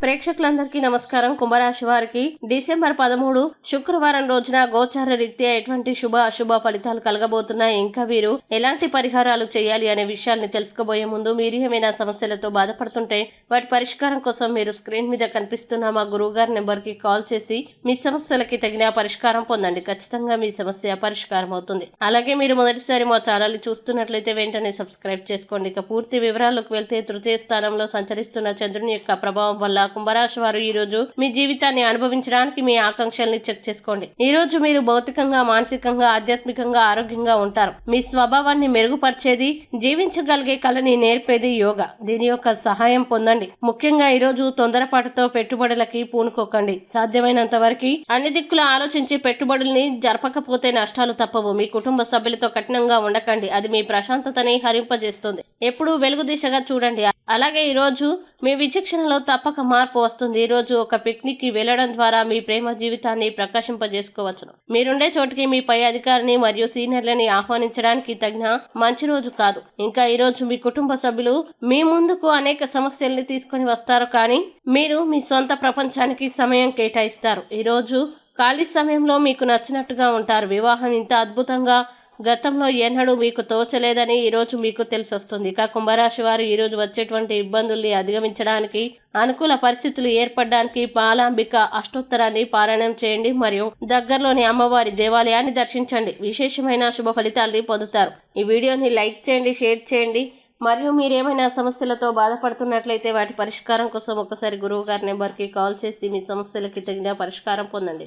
ప్రేక్షకులందరికీ నమస్కారం. కుంభరాశి వారికి డిసెంబర్ పదమూడు శుక్రవారం రోజున గోచార రీత్యా ఎటువంటి శుభ అశుభ ఫలితాలు కలగబోతున్నాయి? ఇంకా వీరు ఎలాంటి పరిహారాలు చేయాలి అనే విషయాల్ని తెలుసుకోబోయే ముందు మీరు ఏమైనా సమస్యలతో బాధపడుతుంటే వాటి పరిష్కారం కోసం మీరు స్క్రీన్ మీద కనిపిస్తున్న మా గురువు గారి కాల్ చేసి మీ సమస్యలకి తగిన పరిష్కారం పొందండి. ఖచ్చితంగా మీ సమస్య పరిష్కారం అవుతుంది. అలాగే మీరు మొదటిసారి మా ఛానల్ చూస్తున్నట్లయితే వెంటనే సబ్స్క్రైబ్ చేసుకోండి. ఇక పూర్తి వివరాలకు వెళ్తే తృతీయ స్థానంలో సంచరిస్తున్న చంద్రుని యొక్క ప్రభావం వల్ల కుంభరాశి వారు ఈ రోజు మీ జీవితాన్ని అనుభవించడానికి మీ ఆకాంక్షల్ని చెక్ చేసుకోండి. ఈ రోజు మీరు భౌతికంగా మానసికంగా ఆధ్యాత్మికంగా ఆరోగ్యంగా ఉంటారు. మీ స్వభావాన్ని మెరుగుపరిచేది జీవించగలిగే కళని నేర్పేది యోగా. దీని యొక్క సహాయం పొందండి. ముఖ్యంగా ఈ రోజు తొందరపాటుతో పెట్టుబడులకి పూనుకోకండి. సాధ్యమైనంత వరకు అన్ని దిక్కులు ఆలోచించి పెట్టుబడుల్ని జరపకపోతే నష్టాలు తప్పవు. మీ కుటుంబ సభ్యులతో కఠినంగా ఉండకండి. అది మీ ప్రశాంతతని హరింపజేస్తుంది. ఎప్పుడూ వెలుగు దిశగా చూడండి. అలాగే ఈరోజు మీ విచక్షణలో తప్పక మార్పు వస్తుంది. ఈరోజు ఒక పిక్నిక్కి వెళ్ళడం వెళ్ళడం ద్వారా మీ ప్రేమ జీవితాన్ని ప్రకాశింపజేసుకోవచ్చును. మీరుండే చోటుకి మీ పై అధికారిని మరియు సీనియర్లని ఆహ్వానించడానికి తగిన మంచి రోజు కాదు. ఇంకా ఈరోజు మీ కుటుంబ సభ్యులు మీ ముందుకు అనేక సమస్యల్ని తీసుకొని వస్తారు కానీ మీరు మీ సొంత ప్రపంచానికి సమయం కేటాయిస్తారు. ఈరోజు ఖాళీ సమయంలో మీకు నచ్చినట్టుగా ఉంటారు. వివాహం ఇంత అద్భుతంగా గతంలో ఎన్నడూ మీకు తోచలేదని ఈరోజు మీకు తెలిసొస్తుంది. ఇక కుంభరాశి వారు ఈరోజు వచ్చేటువంటి ఇబ్బందుల్ని అధిగమించడానికి అనుకూల పరిస్థితులు ఏర్పడడానికి పాలాంబిక అష్టోత్తరాన్ని పారాయణం చేయండి మరియు దగ్గరలోని అమ్మవారి దేవాలయాన్ని దర్శించండి. విశేషమైన శుభ ఫలితాల్ని పొందుతారు. ఈ వీడియోని లైక్ చేయండి షేర్ చేయండి. మరియు మీరేమైనా సమస్యలతో బాధపడుతున్నట్లయితే వాటి పరిష్కారం కోసం ఒకసారి గురువు గారి నెంబర్కి కాల్ చేసి మీ సమస్యలకి తగిన పరిష్కారం పొందండి.